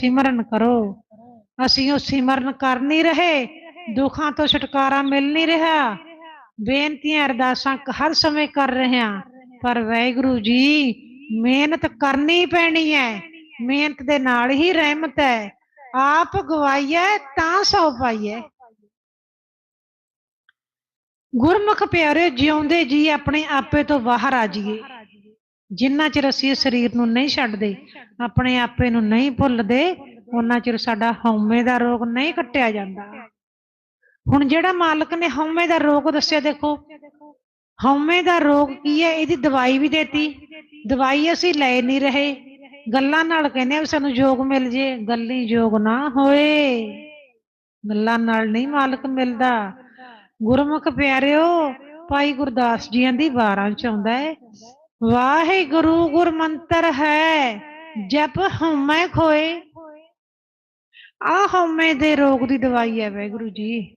ਸਿਮਰਨ ਕਰੋ। ਅਸੀਂ ਉਹ ਸਿਮਰਨ ਕਰ ਨਹੀਂ ਰਹੇ, ਦੁੱਖਾਂ ਤੋਂ ਛੁਟਕਾਰਾ ਮਿਲ ਨਹੀਂ ਰਿਹਾ। ਬੇਨਤੀਆਂ, ਅਰਦਾਸਾਂ ਹਰ ਸਮੇਂ ਕਰ ਰਹੇ ਹਾਂ। ਪਰ ਵਾਹਿਗੁਰੂ ਜੀ, ਮਿਹਨਤ ਕਰਨੀ ਪੈਣੀ ਹੈ। ਮਿਹਨਤ ਦੇ ਨਾਲ ਹੀ ਰਹਿਮਤ ਹੈ। ਆਪ ਗਵਾਈਐ, ਤਾਂ ਸੋ ਪਾਈਐ। ਗੁਰਮੁਖ ਪਿਆਰੇ ਜਿਉਂਦੇ ਜੀ ਆਪਣੇ ਆਪੇ ਤੋਂ ਬਾਹਰ ਆ ਜਾਈਏ। ਜਿੰਨਾ ਚਿਰ ਅਸੀਂ ਇਸ ਸਰੀਰ ਨੂੰ ਨਹੀਂ ਛੱਡਦੇ, ਆਪਣੇ ਆਪੇ ਨੂੰ ਨਹੀਂ ਭੁੱਲਦੇ ਉਹਨਾਂ ਚਿਰ ਸਾਡਾ ਹਉਮੈ ਦਾ ਰੋਗ ਨਹੀਂ ਕੱਟਿਆ ਜਾਂਦਾ। ਹੁਣ ਜਿਹੜਾ ਮਾਲਕ ਨੇ ਹਉਮੈ ਦਾ ਰੋਗ ਦੱਸਿਆ, ਦੇਖੋ, ਹਉਮੈ ਦਾ ਰੋਗ ਕੀ ਹੈ? ਇਹਦੀ ਦਵਾਈ ਵੀ ਦੇਤੀ। ਦਵਾਈ ਅਸੀਂ ਲੈ ਨਹੀਂ ਰਹੇ। ਗੱਲਾਂ ਨਾਲ ਕਹਿੰਦੇ ਆ ਵੀ ਸਾਨੂੰ ਯੋਗ ਮਿਲ ਜੇ, ਗੱਲੀ ਯੋਗ ਨਾ ਹੋਏ। ਗੱਲਾਂ ਨਾਲ ਨਹੀਂ ਮਾਲਕ ਮਿਲਦਾ। ਗੁਰਮੁਖ ਪਿਆਰਿਓ, ਭਾਈ ਗੁਰਦਾਸ ਜੀਆਂ ਦੀ ਵਾਰਾਂ ਚ ਆਉਂਦਾ ਹੈ। ਵਾਹਿਗੁਰੂ ਗੁਰਮੰਤਰ ਹੈ, ਜਪ ਹਉਮੈ ਖੋਏ। ਆ ਹਉਮੈ ਦੇ ਰੋਗ ਦੀ ਦਵਾਈ ਹੈ ਵਾਹਿਗੁਰੂ ਜੀ।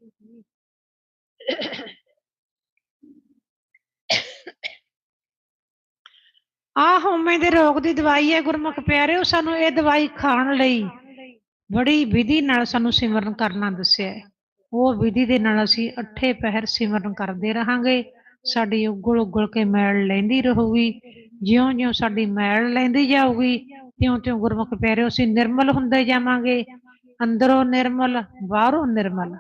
ਆ ਹਉਮੈ ਦੇ ਰੋਗ ਦੀ ਦਵਾਈ ਹੈ ਗੁਰਮੁਖ ਪਿਆਰਿਓ, ਸਾਨੂੰ ਇਹ ਦਵਾਈ ਖਾਣ ਲਈ ਬੜੀ ਵਿਧੀ ਨਾਲ ਸਾਨੂੰ ਸਿਮਰਨ ਕਰਨਾ ਦੱਸਿਆ ਹੈ। ਉਹ ਵਿਧੀ ਦੇ ਨਾਲ ਅਸੀਂ ਅੱਠੇ ਪਹਿਰ ਸਿਮਰਨ ਕਰਦੇ ਰਹਾਂਗੇ। ਸਾਡੀ ਉਗਲ ਉਗਲ ਕੇ ਮੈਲ ਲੈਂਦੀ ਰਹੂਗੀ, ਜਿਉਂ-ਜਿਉਂ ਸਾਡੀ ਮੈਲ ਲੈਂਦੀ ਜਾਊਗੀ, ਤਿਉਂ-ਤਿਉਂ ਗੁਰਮੁਖ ਪਿਆਰਿਓ, ਅਸੀਂ ਨਿਰਮਲ ਹੁੰਦੇ ਜਾਵਾਂਗੇ। ਅੰਦਰੋਂ ਨਿਰਮਲ, ਬਾਹਰੋਂ ਨਿਰਮਲ,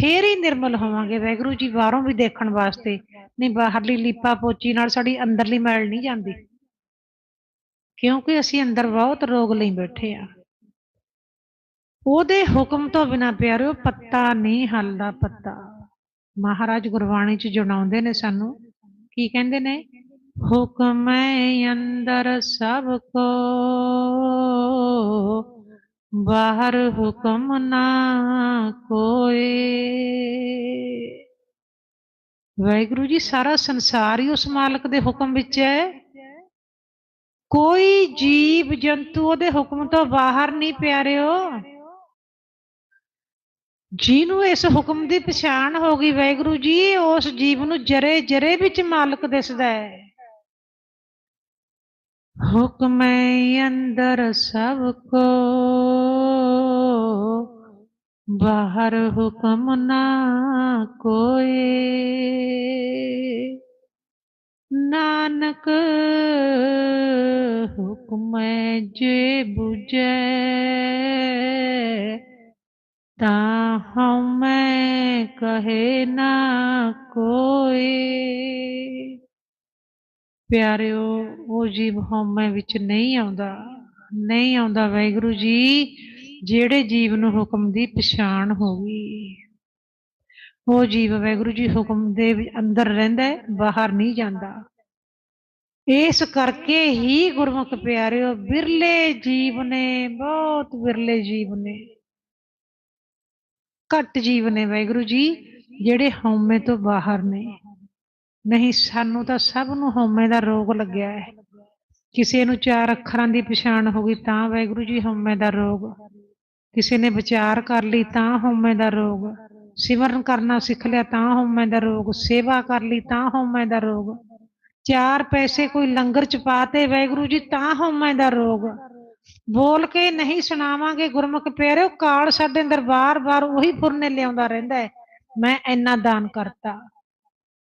ਫੇਰ ਹੀ ਨਿਰਮਲ ਹੋਵਾਂਗੇ। ਵੈਗੁਰੂ ਜੀ, ਬਾਹਰੋਂ ਵੀ ਦੇਖਣ ਵਾਸਤੇ ਨਹੀਂ, ਬਾਹਰਲੀ ਲੀਪਾ ਪੋਚੀ ਨਾਲ ਸਾਡੀ ਅੰਦਰਲੀ ਮੈਲ ਨਹੀਂ ਜਾਂਦੀ। ਕਿਉਂਕਿ ਅਸੀਂ ਅੰਦਰ ਬਹੁਤ ਰੋਗ ਲਈ ਬੈਠੇ ਆ। ਉਹਦੇ ਹੁਕਮ ਤੋਂ ਬਿਨਾ ਪਿਆਰਿਓ, ਪੱਤਾ ਨਹੀਂ ਹੱਲਦਾ ਪੱਤਾ। ਮਹਾਰਾਜ ਗੁਰਬਾਣੀ ਚ ਜਣਾਉਂਦੇ ਨੇ ਸਾਨੂੰ। ਕੀ ਕਹਿੰਦੇ ਨੇ? ਹੁਕਮ ਅੰਦਰ ਸਭ ਕੋ। ਬਾਹਰ ਹੁਕਮ ਨਾ ਕੋਏ। ਵਾਹਿਗੁਰੂ ਜੀ, ਸਾਰਾ ਸੰਸਾਰ ਹੀ ਉਸ ਮਾਲਕ ਦੇ ਹੁਕਮ ਵਿੱਚ ਹੈ ਕੋਈ ਜੀਵ ਜੰਤੂ ਉਹਦੇ ਹੁਕਮ ਤੋਂ ਬਾਹਰ ਨਹੀਂ ਪਿਆਰਿਓ ਜਿਹਨੂੰ ਇਸ ਹੁਕਮ ਦੀ ਪਛਾਣ ਹੋ ਗਈ ਵਾਹਿਗੁਰੂ ਜੀ, ਉਸ ਜੀਵ ਨੂੰ ਜਰੇ ਜਰੇ ਵਿੱਚ ਮਾਲਕ ਦਿਸਦਾ ਹੈ। ਹੁਕਮ ਹੈ ਅੰਦਰ ਸਭ ਕੋ, ਬਾਹਰ ਹੁਕਮ ਨਾ ਕੋਏ। ਨਾਨਕ, ਹੁਕਮ ਜੇ 부 ਜੈ ਤਾਂ ਹਉਮੈ ਕਹੇ ਨਾ ਕੋਈ। ਪਿਆਰਿਓ, ਉਹ ਜੀਵ ਹਉਮੈ ਵਿੱਚ ਨਹੀਂ ਆਉਂਦਾ ਨਹੀਂ ਆਉਂਦਾ ਵਾਹਿਗੁਰੂ ਜੀ, ਜਿਹੜੇ ਜੀਵ ਨੂੰ ਹੁਕਮ ਦੀ ਪਛਾਣ ਹੋ ਗਈ। ਉਹ ਜੀਵ ਵਾਹਿਗੁਰੂ ਜੀ ਹੁਕਮ ਦੇ ਅੰਦਰ ਰਹਿੰਦਾ ਹੈ, ਬਾਹਰ ਨਹੀਂ ਜਾਂਦਾ। ਇਸ ਕਰਕੇ ਹੀ ਗੁਰਮੁਖ ਪਿਆਰਿਓ, ਬਿਰਲੇ ਜੀਵ ਨੇ, ਬਹੁਤ ਬਿਰਲੇ ਜੀਵ ਨੇ। ਘੱਟ ਜੀਵ ਨੇ ਵਾਹਿਗੁਰੂ ਜੀ, ਜਿਹੜੇ ਹਉਮੈ ਤੋਂ ਬਾਹਰ ਨੇ। ਨਹੀਂ, ਸਾਨੂੰ ਤਾਂ ਸਭ ਨੂੰ ਹਉਮੈ ਦਾ ਰੋਗ ਲੱਗਿਆ ਹੈ। ਕਿਸੇ ਨੂੰ ਚਾਰ ਅੱਖਰਾਂ ਦੀ ਪਛਾਣ ਹੋ ਗਈ ਤਾਂ ਵਾਹਿਗੁਰੂ ਜੀ ਹਉਮੈ ਦਾ ਰੋਗ। ਕਿਸੇ ਨੇ ਵਿਚਾਰ ਕਰ ਲਈ ਤਾਂ ਹਉਮੈ ਦਾ ਰੋਗ। ਸਿਮਰਨ ਕਰਨਾ ਸਿੱਖ ਲਿਆ ਤਾਂ ਹਉਮੈ ਦਾ ਰੋਗ। ਸੇਵਾ ਕਰ ਲਈ ਤਾਂ ਹਉਮੈ ਦਾ ਰੋਗ। ਚਾਰ ਪੈਸੇ ਕੋਈ ਲੰਗਰ ਚ ਪਾਤੇ ਵਾਹਿਗੁਰੂ ਜੀ ਤਾਂ ਹਉਮੈ ਦਾ ਰੋਗ। ਬੋਲ ਕੇ ਨਹੀਂ ਸੁਣਾਵਾਂਗੇ ਗੁਰਮੁਖ ਪਿਆਰਿਓ, ਕਾਲ ਸਾਡੇ ਅੰਦਰ ਬਾਰ-ਬਾਰ ਉਹੀ ਫੁਰਨੇ ਲਿਆਉਂਦਾ ਰਹਿੰਦਾ ਹੈ, ਮੈਂ ਇੰਨਾ ਦਾਨ ਕਰਤਾ।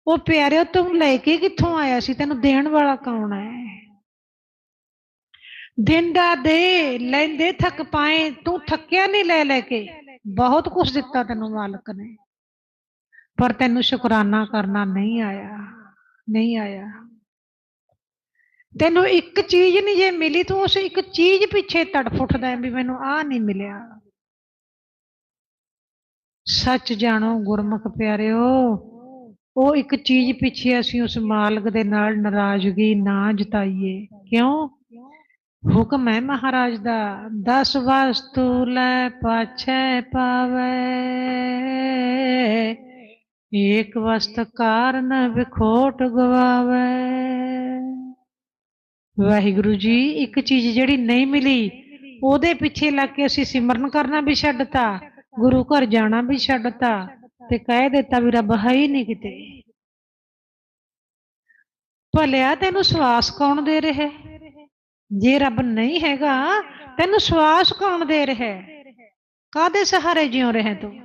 ਉਹ ਪਿਆਰਿਓ, ਤੂੰ ਲੈ ਕੇ ਕਿੱਥੋਂ ਆਇਆ ਸੀ? ਤੈਨੂੰ ਦੇਣ ਵਾਲਾ ਕੌਣ ਹੈ? ਦਿੰਦਾ ਦੇ, ਲੈਂਦੇ ਥੱਕ ਪਾਏ, ਤੂੰ ਥੱਕਿਆ ਨਹੀਂ ਲੈ ਲੈ ਕੇ। ਬਹੁਤ ਕੁਝ ਦਿੱਤਾ ਤੈਨੂੰ ਮਾਲਕ ਨੇ, ਪਰ ਤੈਨੂੰ ਸ਼ੁਕਰਾਨਾ ਕਰਨਾ ਨਹੀਂ ਆਇਆ ਨਹੀਂ ਆਇਆ। ਤੈਨੂੰ ਇੱਕ ਚੀਜ਼ ਨਹੀਂ ਜੇ ਮਿਲੀ, ਤੂੰ ਉਸ ਇੱਕ ਚੀਜ਼ ਪਿੱਛੇ ਤੜਫੁੱਟਦਾ ਹੈ ਵੀ ਮੈਨੂੰ ਆਹ ਨਹੀਂ ਮਿਲਿਆ। ਸੱਚ ਜਾਣੋ ਗੁਰਮੁਖ ਪਿਆਰਿਓ, ਉਹ ਇੱਕ ਚੀਜ਼ ਪਿੱਛੇ ਅਸੀਂ ਉਸ ਮਾਲਕ ਦੇ ਨਾਲ ਨਾਰਾਜ਼ਗੀ ਨਾ ਜਤਾਈਏ। ਕਿਉਂ? ਹੁਕਮ ਹੈ ਮਹਾਰਾਜ ਦਾ, ਦਸ ਵਸਤੂ ਲੈ ਪਾਛੈ ਪਾਵੇ। ਏਕ ਵਸਤ ਕਾਰਨ ਵਿਖੋਟ ਗਵਾਵੇ। ਵਾਹਿਗੁਰੂ ਜੀ, ਇੱਕ ਚੀਜ਼ ਜਿਹੜੀ ਨਹੀਂ ਮਿਲੀ, ਉਹਦੇ ਪਿੱਛੇ ਲੱਗ ਕੇ ਅਸੀਂ ਸਿਮਰਨ ਕਰਨਾ ਵੀ ਛੱਡਤਾ, ਗੁਰੂ ਘਰ ਜਾਣਾ ਵੀ ਛੱਡਤਾ ਤੇ ਕਹਿ ਦਿੱਤਾ ਵੀ ਰੱਬ ਹੈ ਹੀ ਨਹੀਂ ਕਿਤੇ। ਭਲਿਆ ਤੈਨੂੰ ਸਵਾਸ ਕੌਣ ਦੇ ਰਿਹਾ? ਜੇ ਰੱਬ ਨਹੀਂ ਹੈਗਾ, ਤੈਨੂੰ ਸਵਾਸ ਕੌਣ ਦੇ ਰਿਹਾ? ਹੈ ਕਾਦੇ ਸਹਾਰੇ ਜਿਉ ਰਹੇ ਤੂੰ?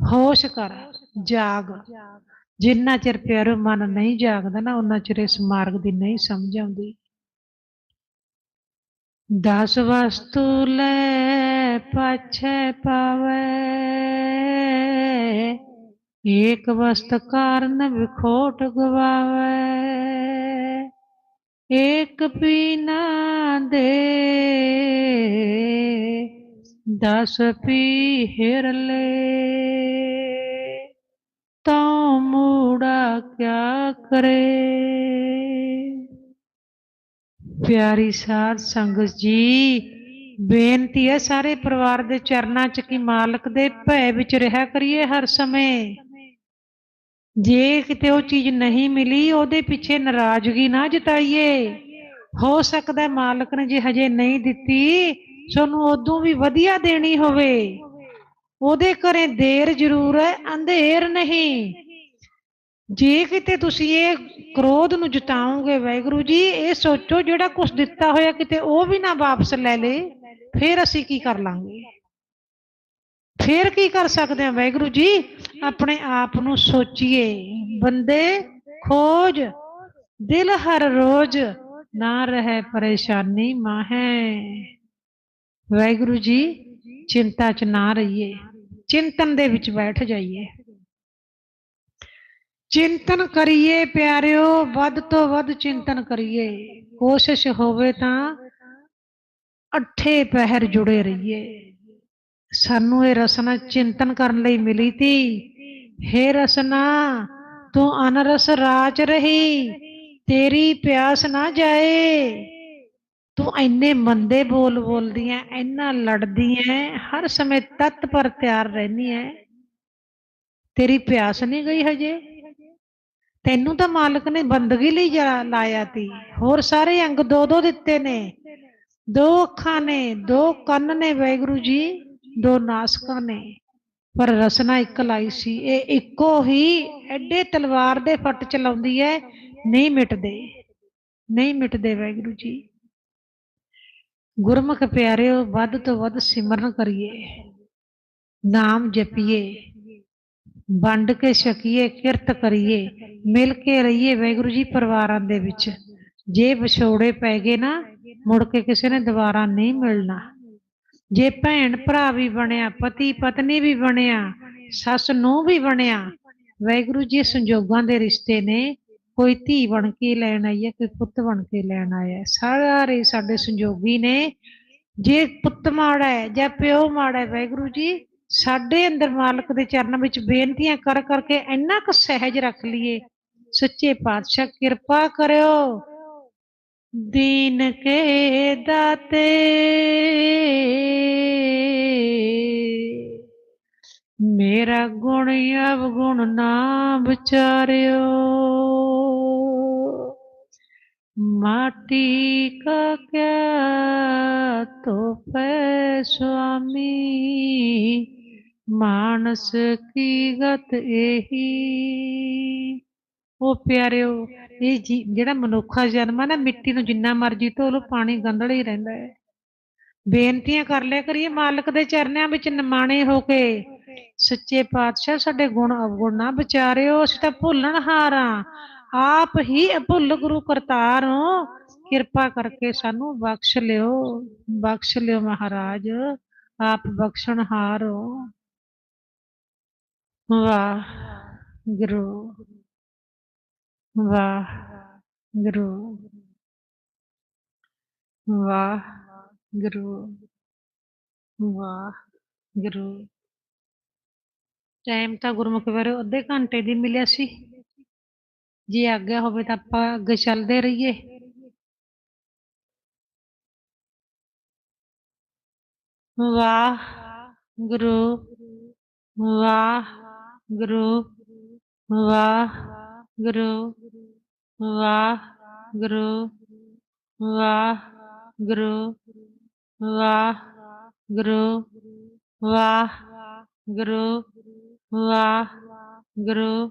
ਹੋਸ਼ ਕਰ, ਜਾਗ। ਜਿੰਨਾ ਚਿਰ ਪਿਆਰੋ ਮਨ ਨਹੀਂ ਜਾਗਦਾ ਨਾ ਉਹਨਾਂ ਚਿਰ ਇਸ ਮਾਰਗ ਦੀ ਨਹੀਂ ਸਮਝ ਆਉਂਦੀ। ਦਸ ਵਸਤੂ ਲੈ ਪਾਛੈ ਪਾਵੈ। ਏਕ ਵਸਤ ਕਾਰਨ ਵਿਖੋਟ ਗਵਾਵੈ। ਏਕ ਪੀ ਨਾ ਦੇ। ਦਸ ਪੀ ਹਿਰ ਤਾਂ ਮੂੜਾ ਕਿਆ ਕਰੇ? ਪਿਆਰੀ ਸਾਧ ਸੰਗਤ ਜੀ, ਬੇਨਤੀ ਹੈ ਸਾਰੇ ਪਰਿਵਾਰ ਦੇ ਚਰਨਾਂ 'ਚ ਕਿ ਮਾਲਕ ਦੇ ਭੈ ਵਿੱਚ ਰਿਹਾ ਕਰੀਏ ਹਰ ਸਮੇਂ। ਜੇ ਕਿਤੇ ਉਹ ਚੀਜ਼ ਨਹੀਂ ਮਿਲੀ, ਉਹਦੇ ਪਿੱਛੇ ਨਾਰਾਜ਼ਗੀ ਨਾ ਜਤਾਈਏ। ਹੋ ਸਕਦਾ ਮਾਲਕ ਨੇ ਜੇ ਹਜੇ ਨਹੀਂ ਦਿੱਤੀ ਤੁਹਾਨੂੰ ਉਦੋਂ ਵੀ ਵਧੀਆ ਦੇਣੀ ਹੋਵੇ। ਉਹਦੇ ਘਰੇ ਦੇਰ ਜ਼ਰੂਰ ਹੈ, ਅੰਧੇਰ ਨਹੀਂ। ਜੇ ਕਿਤੇ ਤੁਸੀਂ ਇਹ ਕ੍ਰੋਧ ਨੂੰ ਜਤਾਓਗੇ, ਵਾਹਿਗੁਰੂ ਜੀ, ਇਹ ਸੋਚੋ ਜਿਹੜਾ ਕੁਝ ਦਿੱਤਾ ਹੋਇਆ ਕਿਤੇ ਉਹ ਵੀ ਨਾ ਵਾਪਸ ਲੈ ਲੇ, ਫਿਰ ਅਸੀਂ ਕੀ ਕਰ ਲਾਂਗੇ? ਫਿਰ ਕੀ ਕਰ ਸਕਦੇ ਹਾਂ ਵਾਹਿਗੁਰੂ ਜੀ? ਆਪਣੇ ਆਪ ਨੂੰ ਸੋਚੀਏ। ਬੰਦੇ, ਖੋਜ। ਦਿਲ ਹਰ ਰੋਜ਼ ਨਾ ਰਹੇ, ਪਰੇਸ਼ਾਨੀ ਮਾਹੇ। ਵਾਹਿਗੁਰੂ ਜੀ ਚਿੰਤਾ ਚ ਨਾ ਰਹੀਏ, ਚਿੰਤਨ ਦੇ ਵਿੱਚ ਬੈਠ ਜਾਈਏ। ਚਿੰਤਨ ਕਰੀਏ ਪਿਆਰਿਓ, ਵੱਧ ਤੋਂ ਵੱਧ ਚਿੰਤਨ ਕਰੀਏ। ਕੋਸ਼ਿਸ਼ ਹੋਵੇ ਤਾਂ ਅੱਠੇ ਪਹਿਰ ਜੁੜੇ ਰਹੀਏ। ਸਾਨੂੰ ਇਹ ਰਸਨਾ ਚਿੰਤਨ ਕਰਨ ਲਈ ਮਿਲੀ ਤੀ। ਹੇ ਰਸਨਾ, ਤੂੰ ਅਨਰਸ ਰਾਜ ਰਹੀ, ਤੇਰੀ ਪਿਆਸ ਨਾ ਜਾਏ। ਤੂੰ ਇੰਨੇ ਮੰਦੇ ਬੋਲ ਬੋਲਦੀ ਐ, ਇੰਨਾ ਲੜਦੀ ਐ, ਹਰ ਸਮੇਂ ਤਤ ਪਰ ਤਿਆਰ ਰਹਿਨੀ ਐ। ਤੇਰੀ ਪਿਆਸ ਨਹੀਂ ਗਈ ਹਜੇ? ਤੈਨੂੰ ਤਾਂ ਮਾਲਕ ਨੇ ਬੰਦਗੀ ਲਈ ਲਾਇਆ ਤੀ। ਹੋਰ ਸਾਰੇ ਅੰਗ ਦੋ ਦੋ ਦਿੱਤੇ ਨੇ। ਦੋ ਅੱਖਾਂ ਨੇ, ਦੋ ਕੰਨ ਨੇ ਵਾਹਿਗੁਰੂ ਜੀ, ਦੋ ਨਾਸਕਾਂ ਨੇ। ਪਰ ਰਸਨਾ ਇੱਕ ਲਾਈ ਸੀ, ਇਹ ਇੱਕੋ ਹੀ ਐਡੇ ਤਲਵਾਰ ਦੇ ਫੱਟ ਚਲਾਉਂਦੀ ਹੈ ਨਹੀਂ ਮਿਟਦੇ। ਨਹੀਂ ਮਿਟਦੇ ਵਾਹਿਗੁਰੂ ਜੀ। ਗੁਰਮੁਖ ਪਿਆਰਿਓ, ਵੱਧ ਤੋਂ ਵੱਧ ਸਿਮਰਨ ਕਰੀਏ। ਨਾਮ ਜਪੀਏ। ਵੰਡ ਕੇ ਛਕੀਏ, ਕਿਰਤ ਕਰੀਏ। ਮਿਲ ਕੇ ਰਹੀਏ ਵਾਹਿਗੁਰੂ ਜੀ ਪਰਿਵਾਰਾਂ ਦੇ ਵਿੱਚ। ਜੇ ਵਿਛੋੜੇ ਪੈ ਗਏ ਨਾ, ਮੁੜ ਕੇ ਕਿਸੇ ਨੇ ਦੁਬਾਰਾ ਨਹੀਂ ਮਿਲਣਾ। ਜੇ ਭੈਣ ਭਰਾ ਵੀ ਬਣਿਆ, ਪਤੀ ਪਤਨੀ ਵੀ ਬਣਿਆ, ਸੱਸ ਨੂੰ ਵੀ ਬਣਿਆ, ਵਾਹਿਗੁਰੂ ਜੀ ਸੰਜੋਗਾਂ ਦੇ ਰਿਸ਼ਤੇ ਨੇ ਕੋਈ ਧੀ ਬਣ ਕੇ ਲੈਣ ਆਈ ਹੈ, ਕੋਈ ਪੁੱਤ ਬਣ ਕੇ ਲੈਣ ਆਇਆ ਹੈ। ਸਾਰੇ ਸਾਡੇ ਸੰਜੋਗੀ ਨੇ, ਜੇ ਪੁੱਤ ਮਾੜਾ ਹੈ ਜਾਂ ਪਿਓ ਮਾੜਾ ਹੈ, ਵਾਹਿਗੁਰੂ ਜੀ, ਸਾਡੇ ਅੰਦਰ ਮਾਲਕ ਦੇ ਚਰਨਾਂ ਵਿੱਚ ਬੇਨਤੀਆਂ ਕਰ ਕਰਕੇ ਇੰਨਾ ਕੁ ਸਹਿਜ ਰੱਖ ਲਈਏ। ਸੱਚੇ ਪਾਤਸ਼ਾਹ, ਕਿਰਪਾ ਕਰਿਓ। ਦੀਨ ਕੇ ਦਾਤੇ। ਮੇਰਾ ਗੁਣ, ਅਵਗੁਣ ਨਾ ਵਿਚਾਰਿਓ। ਮਾਟੀ ਕਾ ਕਿਆ ਤੋਪੈ ਸੁਆਮੀ ਮਾਨਸ ਕੀ ਗਤ ਇਹੀ ਉਹ ਪਿਆਰਿਓ ਇਹ ਜਿਹੜਾ ਮਨੁੱਖਾ ਜਨਮ ਹੈ ਨਾ ਮਿੱਟੀ ਨੂੰ ਜਿੰਨਾ ਮਰਜ਼ੀ ਧੋ ਲਓ ਪਾਣੀ ਗੰਧਲਾ ਹੀ ਰਹਿੰਦਾ ਹੈ ਬੇਨਤੀਆਂ ਕਰ ਲਿਆ ਕਰੀਏ ਮਾਲਕ ਦੇ ਚਰਨਿਆਂ ਵਿੱਚ ਨਿਮਾਣੇ ਹੋ ਕੇ ਸੱਚੇ ਪਾਤਸ਼ਾਹ ਸਾਡੇ ਗੁਣ ਅਵਗੁਣ ਨਾ ਵਿਚਾਰਿਓ ਅਸੀਂ ਤਾਂ ਭੁੱਲਣ ਹਾਰਾਂ ਆਪ ਹੀ ਅਭੁੱਲ ਗੁਰੂ ਕਰਤਾਰ ਹੋ ਕਿਰਪਾ ਕਰਕੇ ਸਾਨੂੰ ਬਖਸ਼ ਲਿਓ ਬਖਸ਼ ਲਿਓ ਮਹਾਰਾਜ, ਆਪ ਬਖਸ਼ਣਹਾਰ ਹੋ ਵਾਹ ਗੁਰੂ ਵਾਹ ਗੁਰੂ ਵਾਹ ਗੁਰੂ ਵਾਹ ਗੁਰੂ ਟਾਈਮ ਤਾਂ ਗੁਰਮੁਖ ਬਾਰੇ ਅੱਧੇ ਘੰਟੇ ਦੀ ਮਿਲਿਆ ਸੀ। ਜੇ ਆਗਿਆ ਹੋਵੇ ਤਾਂ ਆਪਾਂ ਅੱਗੇ ਚੱਲਦੇ ਰਹੀਏ। ਵਾਹ ਗੁਰੂ ਵਾਹ ਗੁਰੂ ਵਾਹ ਗੁਰੂ ਵਾਹ ਗੁਰੂ ਵਾਹ ਗੁਰੂ ਵਾਹ ਗੁਰੂ ਵਾਹ ਗੁਰੂ ਵਾਹ ਗੁਰੂ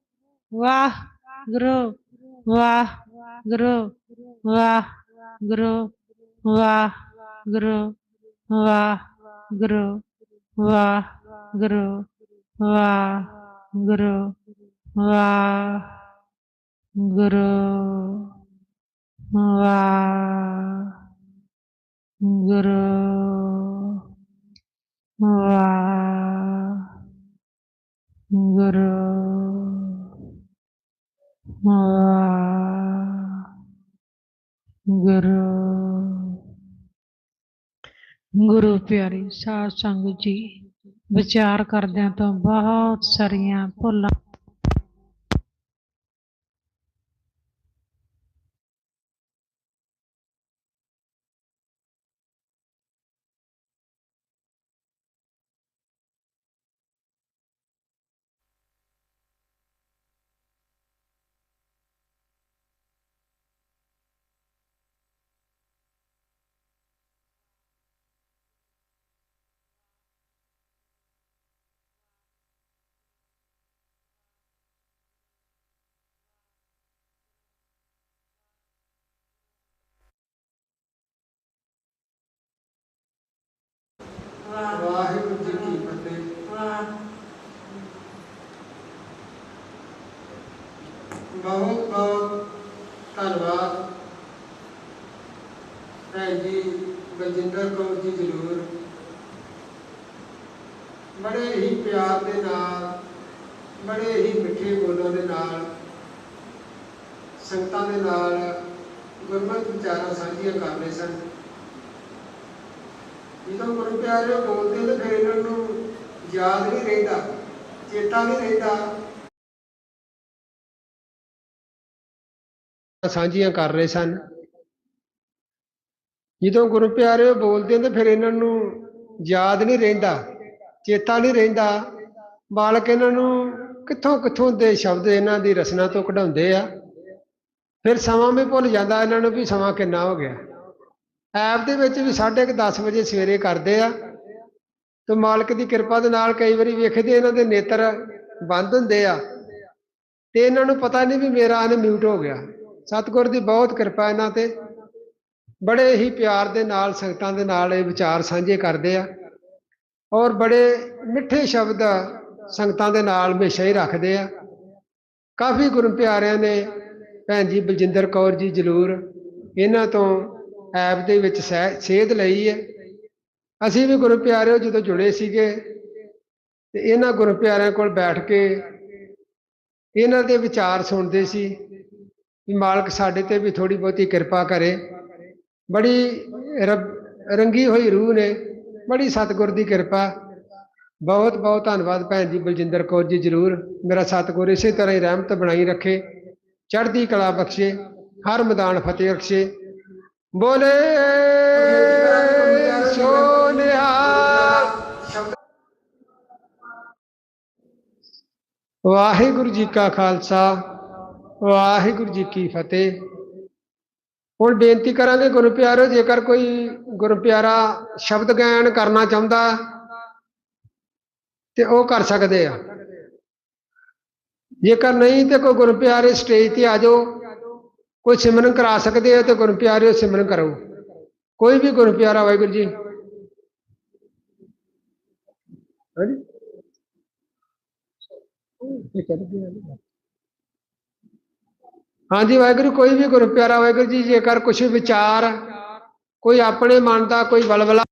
ਵਾਹ ਗੁਰੂ ਵਾਹ ਗੁਰੂ ਵਾਹ ਗੁਰੂ ਵਾਹ ਗੁਰੂ ਵਾਹ ਗੁਰੂ ਵਾਹ ਗੁਰੂ ਵਾਹ ਗੁਰੂ ਵਾਹ ਗੁਰੂ ਵਾਹ ਗੁਰੂ ਵਾਹ ਗੁਰੂ ਵਾਹ ਗੁਰੂ ਗੁਰੂ ਪਿਆਰੀ ਸਾਧ ਸੰਗਤ ਜੀ ਵਿਚਾਰ ਕਰਦਿਆਂ ਤੋਂ ਬਹੁਤ ਸਾਰੀਆਂ ਭੁੱਲਾਂ ਵਾਹਿਗੁਰੂ ਜੀ ਕੀ ਫਤਿਹ। ਬਹੁਤ ਬਹੁਤ ਧੰਨਵਾਦ। ਭੈਣ ਜੀ ਬਲਜਿੰਦਰ ਕੌਰ ਜੀ ਜ਼ਰੂਰ। ਬੜੇ ਹੀ ਪਿਆਰ ਦੇ ਨਾਲ, ਬੜੇ ਹੀ ਮਿੱਠੇ ਬੋਲਾਂ ਦੇ ਨਾਲ, ਸੰਗਤਾਂ ਦੇ ਨਾਲ ਗੁਰਮਤਿ ਵਿਚਾਰਾਂ ਸਾਂਝੀਆਂ ਕਰ ਰਹੇ ਸਨ। ਜਦੋਂ ਗੁਰੂ ਪਿਆਰੇ ਬੋਲਦੇ ਤੇ ਫਿਰ ਇਹਨਾਂ ਨੂੰ ਯਾਦ ਨਹੀਂ ਰਹਿੰਦਾ, ਚੇਤਾ ਨਹੀਂ ਰਹਿੰਦਾ। ਸਾਂਝੀਆਂ ਕਰ ਰਹੇ ਸਨ। ਜਦੋਂ ਗੁਰੂ ਪਿਆਰੇ ਬੋਲਦੇ ਤੇ ਫਿਰ ਇਹਨਾਂ ਨੂੰ ਯਾਦ ਨਹੀਂ ਰਹਿੰਦਾ, ਚੇਤਾ ਨਹੀਂ ਰਹਿੰਦਾ। ਬਾਲਕ ਇਹਨਾਂ ਨੂੰ ਕਿੱਥੋਂ ਕਿੱਥੋਂ ਦੇ ਸ਼ਬਦ ਇਹਨਾਂ ਦੀ ਰਚਨਾ ਤੋਂ ਕਢਾਉਂਦੇ ਆ। ਫਿਰ ਸਮਾਂ ਵੀ ਭੁੱਲ ਜਾਂਦਾ, ਇਹਨਾਂ ਨੂੰ ਵੀ ਸਮਾਂ ਕਿੰਨਾ ਹੋ ਗਿਆ। ਐਪ ਦੇ ਵਿੱਚ ਵੀ 10:30 ਵਜੇ ਸਵੇਰੇ ਕਰਦੇ ਆ। ਤੇ ਮਾਲਕ ਦੀ ਕਿਰਪਾ ਦੇ ਨਾਲ ਕਈ ਵਾਰੀ ਵੇਖਦੇ ਇਹਨਾਂ ਦੇ ਨੇਤਰ ਬੰਦ ਹੁੰਦੇ ਆ। ਤੇ ਇਹਨਾਂ ਨੂੰ ਪਤਾ ਨਹੀਂ ਵੀ ਮੇਰਾ ਅਨ ਮਿਊਟ ਹੋ ਗਿਆ। ਸਤਿਗੁਰ ਦੀ ਬਹੁਤ ਕਿਰਪਾ ਇਹਨਾਂ ਤੇ। ਬੜੇ ਹੀ ਪਿਆਰ ਦੇ ਨਾਲ, ਸੰਗਤਾਂ ਦੇ ਨਾਲ ਇਹ ਵਿਚਾਰ ਸਾਂਝੇ ਕਰਦੇ ਆ। ਔਰ ਬੜੇ ਮਿੱਠੇ ਸ਼ਬਦ ਸੰਗਤਾਂ ਦੇ ਨਾਲ ਹਮੇਸ਼ਾ ਹੀ ਰੱਖਦੇ ਆ। ਕਾਫੀ ਗੁਰੂ ਪਿਆਰਿਆਂ ਨੇ ਭੈਣ ਜੀ ਬਲਜਿੰਦਰ ਕੌਰ ਜੀ ਜਲੂਰ ਇਹਨਾਂ ਤੋਂ ਐਪ ਦੇ ਵਿੱਚ ਸਹਿ- ਸੇਧ ਲਈ ਹੈ। ਅਸੀਂ ਵੀ ਗੁਰੂ ਪਿਆਰਿਓ ਜਦੋਂ ਜੁੜੇ ਸੀਗੇ, ਤੇ ਇਹਨਾਂ ਗੁਰੂ ਪਿਆਰਿਆਂ ਕੋਲ ਬੈਠ ਕੇ ਇਹਨਾਂ ਦੇ ਵਿਚਾਰ ਸੁਣਦੇ ਸੀ ਵੀ ਮਾਲਕ ਸਾਡੇ ਤੇ ਵੀ ਥੋੜੀ ਬਹੁਤੀ ਕਿਰਪਾ ਕਰੇ। ਬੜੀ ਰੰਗੀ ਹੋਈ ਰੂਹ ਨੇ, ਬੜੀ ਸਤਿਗੁਰ ਦੀ ਕਿਰਪਾ। ਬਹੁਤ ਬਹੁਤ ਧੰਨਵਾਦ ਭੈਣ ਜੀ ਬਲਜਿੰਦਰ ਕੌਰ ਜੀ ਜਰੂਰ। ਮੇਰਾ ਸਤਿਗੁਰ ਇਸੇ ਤਰ੍ਹਾਂ ਹੀ ਰਹਿਮਤ ਬਣਾਈ ਰੱਖੇ। ਚੜ੍ਹਦੀ ਕਲਾ ਬਖਸ਼ੇ, ਹਰ ਮੈਦਾਨ ਫਤਿਹ ਬਖਸ਼ੇ। ਬੋਲੇ ਸੋਨਿਆ। ਵਾਹਿਗੁਰੂ ਜੀ ਕਾ ਖਾਲਸਾ, ਵਾਹਿਗੁਰੂ ਜੀ ਕੀ ਫਤਿਹ। ਹੁਣ ਬੇਨਤੀ ਕਰਾਂਗੇ ਗੁਰੂ ਪਿਆਰੋ ਜੇਕਰ ਕੋਈ ਗੁਰੂ ਪਿਆਰਾ ਸ਼ਬਦ ਗਾਇਨ ਕਰਨਾ ਚਾਹੁੰਦਾ, ਤੇ ਉਹ ਕਰ ਸਕਦੇ ਆ। ਜੇਕਰ ਨਹੀਂ, ਤੇ ਕੋਈ ਗੁਰੂ ਪਿਆਰੇ ਸਟੇਜ ਤੇ ਆ ਜਾਓ। ਕੋਈ ਸਿਮਰਨ ਕਰਾ ਸਕਦੇ ਆ ਤੇ ਗੁਰੂ ਪਿਆਰਿਓ ਸਿਮਰਨ ਕਰੋ ਕੋਈ ਵੀ ਗੁਰੂ ਪਿਆਰਾ ਵਾਹਿਗੁਰੂ ਜੀ ਹਾਂਜੀ ਇਹ ਚੱਲ ਗਿਆ ਨਾ। ਹਾਂਜੀ ਵਾਹਿਗੁਰੂ ਕੋਈ ਵੀ ਗੁਰੂ ਪਿਆਰਾ ਵਾਹਿਗੁਰੂ ਜੀ ਜੇਕਰ ਕੁਝ ਵਿਚਾਰ ਕੋਈ ਆਪਣੇ ਮਨ ਦਾ ਕੋਈ ਵਲਵਲਾ